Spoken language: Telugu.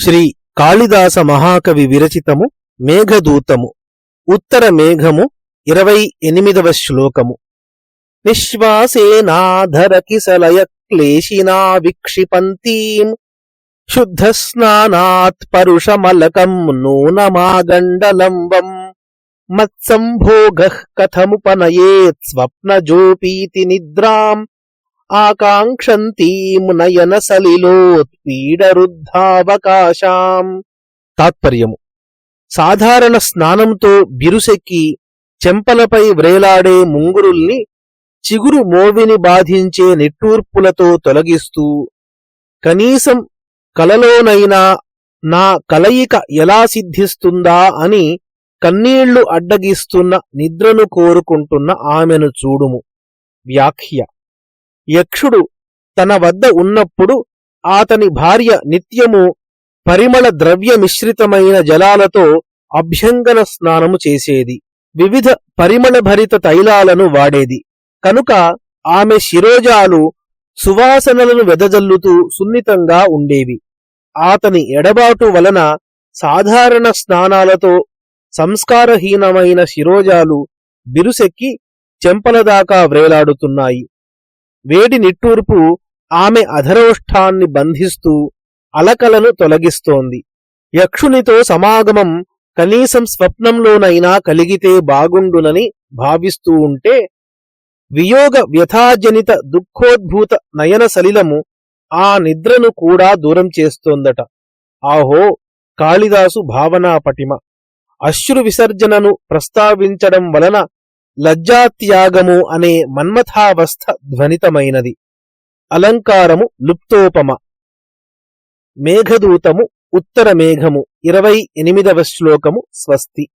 శ్రీ కాళిదాస మహాకవి విరచితము మేఘదూతము. ఉత్తర మేఘము ఇరవై ఎనిమిదవ శ్లోకము. నిశ్వాసేనాధర కిసలయ క్లేశినా విక్షిపంతీం. శుద్ధ స్నానాత్ పరుషమలకం నూనమాగండలంబం. మత్సంభోగ కథముపనయేత్ స్వప్నజోపీతి నిద్రాం. ఆకాంక్షంతీం నయన సలిలోత్పీడరుద్ధావకాశాం తాత్పర్యము. సాధారణ స్నానంతో బిరుసెక్కి చెంపలపై వ్రేలాడే ముంగురుల్ని చిగురు మోవిని బాధించే నిట్టూర్పులతో తొలగిస్తూ కనీసం కలలోనైనా నా కలయిక ఎలా సిద్ధిస్తుందా అని కన్నీళ్ళు అడ్డగిస్తున్న నిద్రను కోరుకుంటున్న ఆమెను చూడుము. వ్యాఖ్య. యక్షుడు తన వద్ద ఉన్నప్పుడు ఆతని భార్య నిత్యము పరిమళ ద్రవ్య మిశ్రితమైన జలాలతో అభ్యంగన స్నానము చేసేది. వివిధ పరిమళభరిత తైలాలను వాడేది. కనుక ఆమె శిరోజాలు సువాసనలను వెదజల్లుతూ సున్నితంగా ఉండేవి. ఆతని ఎడబాటు వలన సాధారణ స్నానాలతో సంస్కారహీనమైన శిరోజాలు బిరుసెక్కి చెంపలదాకా వ్రేలాడుతున్నాయి. వేడి నిట్టూర్పు ఆమె అధరోష్ఠాన్ని బంధిస్తూ అలకలను తొలగిస్తోంది. యక్షునితో సమాగమం కనీసం స్వప్నంలోనైనా కలిగితే బాగుండునని భావిస్తూ ఉంటే వియోగ వ్యథాజనిత దుఃఖోద్భూత నయన సలిలము ఆ నిద్రను కూడా దూరం చేస్తోందట. ఆహో! కాళిదాసు భావనా పటిమ. అశ్రు విసర్జనను ప్రస్తావించడం వలన లజ్జాత్యాగము అనే మన్మథావస్థ ధ్వనితమైనది. అలంకారము లుప్తోపమ. మేఘదూతము ఉత్తర మేఘము ఇరవై ఎనిమిదవ శ్లోకము స్వస్తి.